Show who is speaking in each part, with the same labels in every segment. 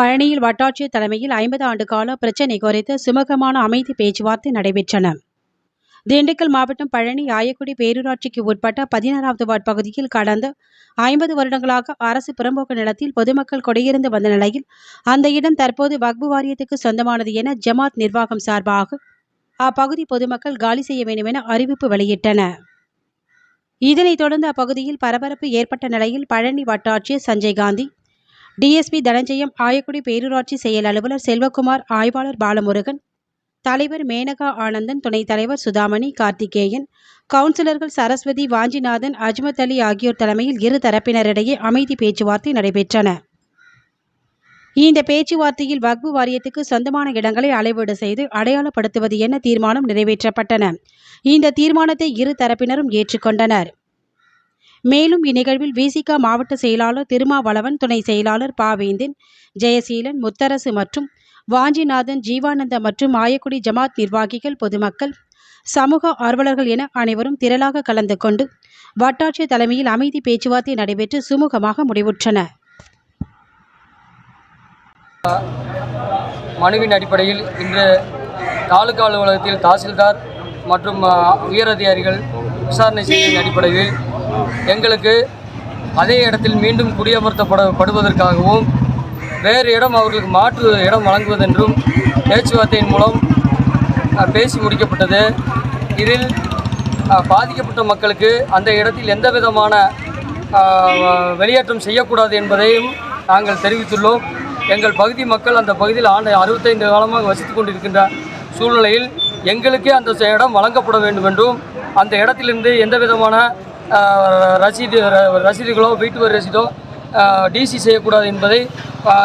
Speaker 1: பழனியில் வட்டாட்சியர் தலைமையில் ஐம்பது ஆண்டு கால பிரச்சினை குறித்து சுமூகமான அமைதி பேச்சுவார்த்தை நடைபெற்றன. திண்டுக்கல் மாவட்டம் பழனி ஆயக்குடி பேரூராட்சிக்கு உட்பட்ட பதினாறாவது வார்டு பகுதியில் கடந்த ஐம்பது வருடங்களாக அரசு புறம்போக்கு நிலத்தில் பொதுமக்கள் குடியிருந்து வந்த நிலையில் அந்த இடம் தற்போது வக்பு வாரியத்துக்கு சொந்தமானது என ஜமாத் நிர்வாகம் சார்பாக அப்பகுதி பொதுமக்கள் காலி செய்ய வேண்டும் என அறிவிப்பு வெளியிட்டன. இதனைத் தொடர்ந்து அப்பகுதியில் பரபரப்பு ஏற்பட்ட நிலையில் பழனி வட்டாட்சியர் சஞ்சய் காந்தி டிஎஸ்பி தனஞ்சயம் ஆயக்குடி பேரூராட்சி செயல் அலுவலர் செல்வகுமார் ஆய்வாளர் பாலமுருகன் தலைவர் மேனகா ஆனந்தன் துணைத் தலைவர் சுதாமணி கார்த்திகேயன் கவுன்சிலர்கள் சரஸ்வதி வாஞ்சிநாதன் அஜ்மத் அலி ஆகியோர் தலைமையில் இரு தரப்பினரிடையே அமைதி பேச்சுவார்த்தை நடைபெற்றன. இந்த பேச்சுவார்த்தையில் வக்பு வாரியத்துக்கு சொந்தமான இடங்களை அளவீடு செய்து அடையாளப்படுத்துவது என தீர்மானம் நிறைவேற்றப்பட்டன. இந்த தீர்மானத்தை இரு தரப்பினரும் ஏற்றுக்கொண்டனர். மேலும் இந்நிகழ்வில் விசிக மாவட்ட செயலாளர் திருமாவளவன் துணை செயலாளர் பாவேந்தின் ஜெயசீலன் முத்தரசு மற்றும் வாஞ்சிநாதன் ஜீவானந்த மற்றும் ஆயக்குடி ஜமாத் நிர்வாகிகள் பொதுமக்கள் சமூக ஆர்வலர்கள் என அனைவரும் திரளாக கலந்து கொண்டு வட்டாட்சியர் தலைமையில் அமைதி பேச்சுவார்த்தை நடைபெற்று சுமூகமாக முடிவுற்றன
Speaker 2: மனுவின் அடிப்படையில் இன்று தாலுகா அலுவலகத்தில் தாசில்தார் மற்றும் உயரதிகாரிகள் விசாரணை செய்ததின் அடிப்படையில் எங்களுக்கு அதே இடத்தில் மீண்டும் குடியமர்த்தப்படப்படுவதற்காகவும் வேறு இடம் அவர்களுக்கு மாற்று இடம் வழங்குவதென்றும் பேச்சுவார்த்தையின் மூலம் பேசி முடிக்கப்பட்டது. இதில் பாதிக்கப்பட்ட மக்களுக்கு அந்த இடத்தில் எந்த விதமான வெளியேற்றம் செய்யக்கூடாது என்பதையும் நாங்கள் தெரிவித்துள்ளோம். எங்கள் பகுதி மக்கள் அந்த பகுதியில் ஆண்டு அறுபத்தைந்து காலமாக வசித்து கொண்டிருக்கின்ற சூழ்நிலையில் எங்களுக்கே அந்த இடம் வழங்கப்பட வேண்டும் என்றும் அந்த இடத்திலிருந்து எந்த விதமான ரசீது ர- ரசீதுகளோ வீட்டு வரி ரசீதோ டிசி செய்யக்கூடாது என்பதை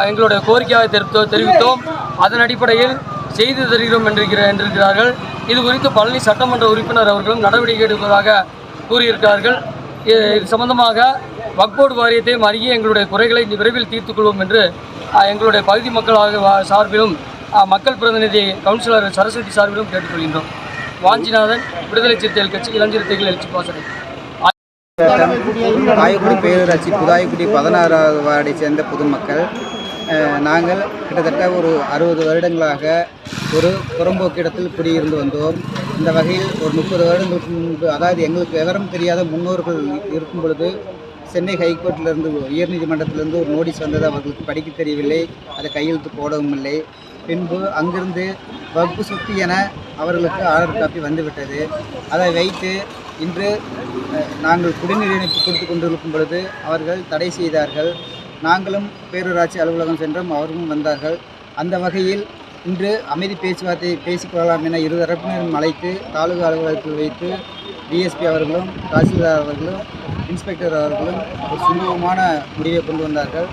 Speaker 2: எங்களுடைய கோரிக்கையாக தெரிவித்தோ தெரிவித்தோம் அதன் அடிப்படையில் செய்து தருகிறோம் என்றிருக்கிற என்றிருக்கிறார்கள். இது குறித்து பழனி சட்டமன்ற உறுப்பினர் அவர்களும் நடவடிக்கை எடுப்பதாக கூறியிருக்கிறார்கள். இது சம்பந்தமாக வக்போர்டு வாரியத்தையும் அருகே எங்களுடைய குறைகளை விரைவில் தீர்த்துக் கொள்வோம் என்று எங்களுடைய பகுதி மக்களாக வா- சார்பிலும் மக்கள் பிரதிநிதி கவுன்சிலர் சரஸ்வதி சார்பிலும் கேட்டுக்கொள்கின்றோம். வாஞ்சிநாதன் விடுதலை சிறுத்தைகள் கட்சி இளஞ்சிறுத்தைகள் எழுச்சி பாசறை.
Speaker 3: ஆயக்குடி பேரூராட்சி புதாயக்குடி பதினாறாவது வார்டை சேர்ந்த பொதுமக்கள் நாங்கள் கிட்டத்தட்ட ஒரு அறுபது வருடங்களாக ஒரு புறம்போக்கு இடத்தில் குடியிருந்து வந்தோம். இந்த வகையில் ஒரு முப்பது வருடங்களுக்கு முன்பு அதாவது எங்களுக்கு விவரம் தெரியாத முன்னோர்கள் இருக்கும் பொழுது சென்னை ஹைகோர்ட்டிலிருந்து உயர்நீதிமன்றத்திலிருந்து ஒரு நோட்டீஸ் வந்தது. அவர்களுக்கு படிக்க தெரியவில்லை அதை கையெழுத்து போடவும் இல்லை. பின்பு அங்கிருந்து வகுப்பு சொத்து என அவர்களுக்கு ஆர்டர் காப்பி வந்துவிட்டது. அதை வைத்து இன்று நாங்கள் குடிநீர் இணைப்பு கொடுத்து கொண்டிருக்கும் பொழுது அவர்கள் தடை செய்தார்கள். நாங்களும் பேரூராட்சி அலுவலகம் சென்றோம். அவர்களும் வந்தார்கள். அந்த வகையில் இன்று அமைதி பேச்சுவார்த்தை பேசிக்கொள்ளலாம் என இரு தரப்பினரும் அழைத்து தாலுகா அலுவலகத்தில் வைத்து டிஎஸ்பி அவர்களும் தாசில்தார் அவர்களும் இன்ஸ்பெக்டர் அவர்களும் ஒரு சுமூகமான முடிவை கொண்டு வந்தார்கள்.